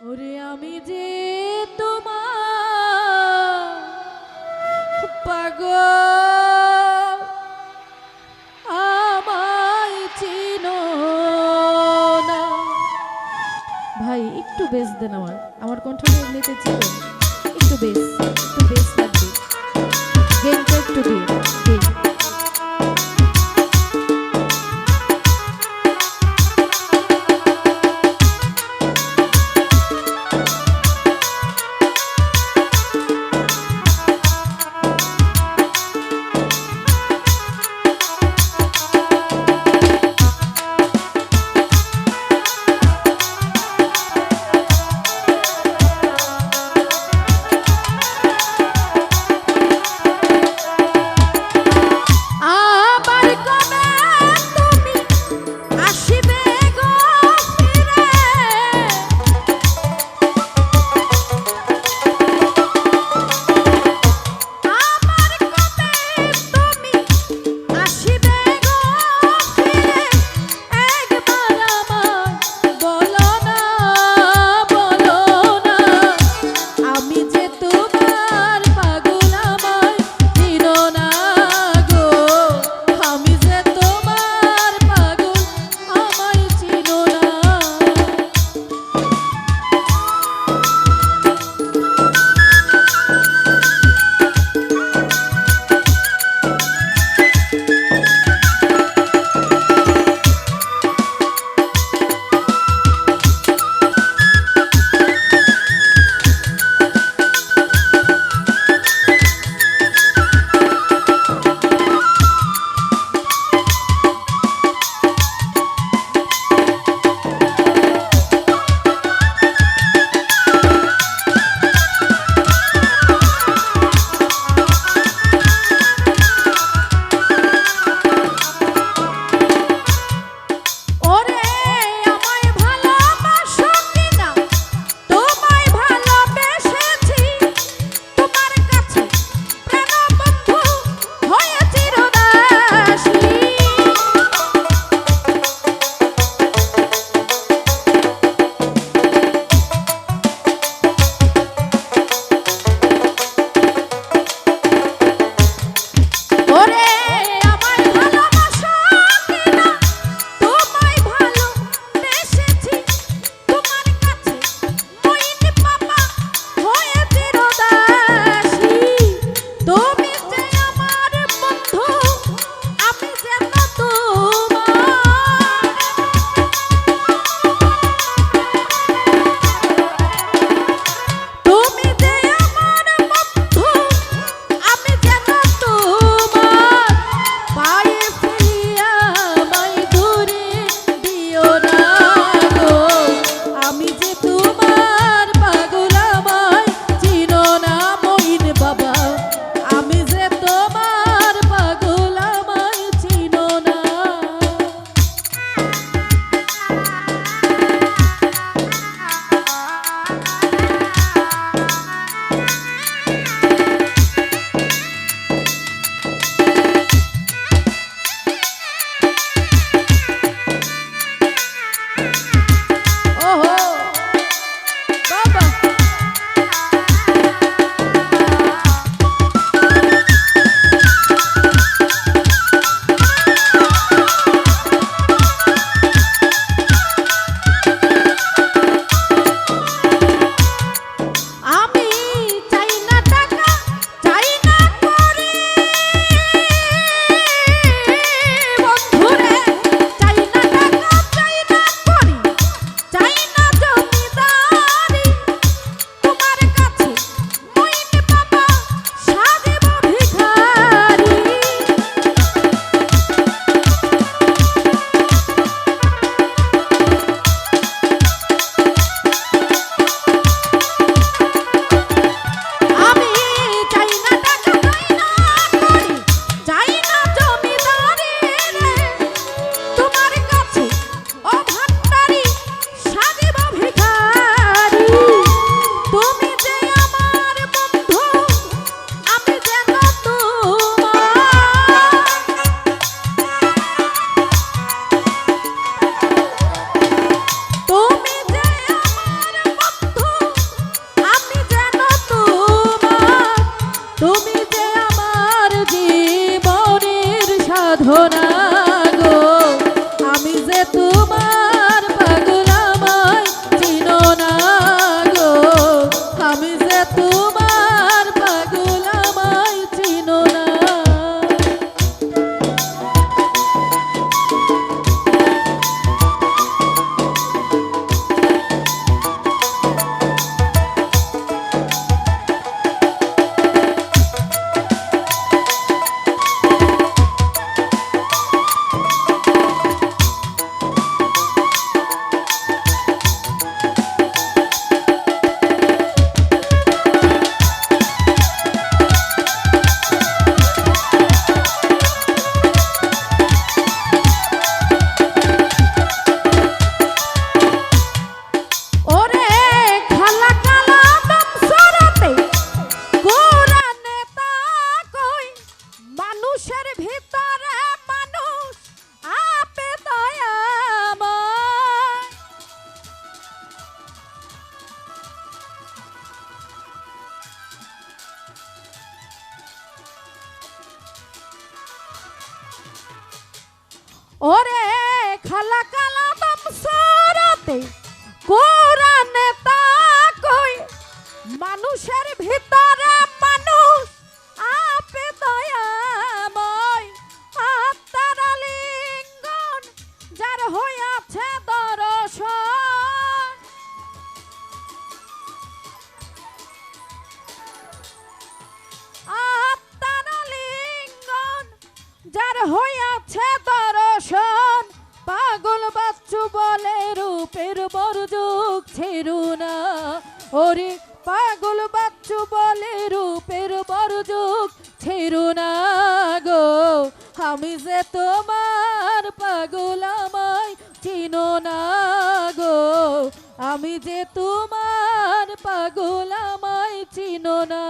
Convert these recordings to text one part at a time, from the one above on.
ওরে আমি যে তোমার পাগল, আমায় চিনো না। ভাই, একটু বেশ দেন আমার। আমার কণ্ঠ নিতে চিন একটু বেশ একটু বেশ লাগবে। গেমটা একটু দিয়ে corazón. ওরে খালা কালা তাম সারাতে বলে রূপের ছেড়ু না। ওরে পাগল বাচ্চু বলে রূপের ছেড়ু না গো। আমি যে তোমার পাগল আমায় চিনো না গো। আমি যে তোমার পাগল আমায় চিনো না।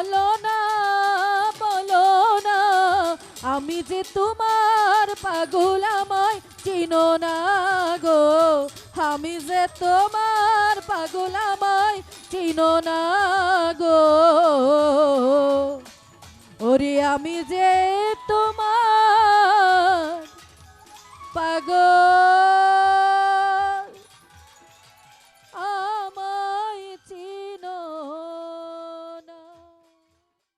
বলো না বলো না, আমি যে তোমার পাগল আমায় চিনো না গো। আমি যে তোমার পাগল আমায় চিনো না গো। ওরে, আমি যে তোমার পাগল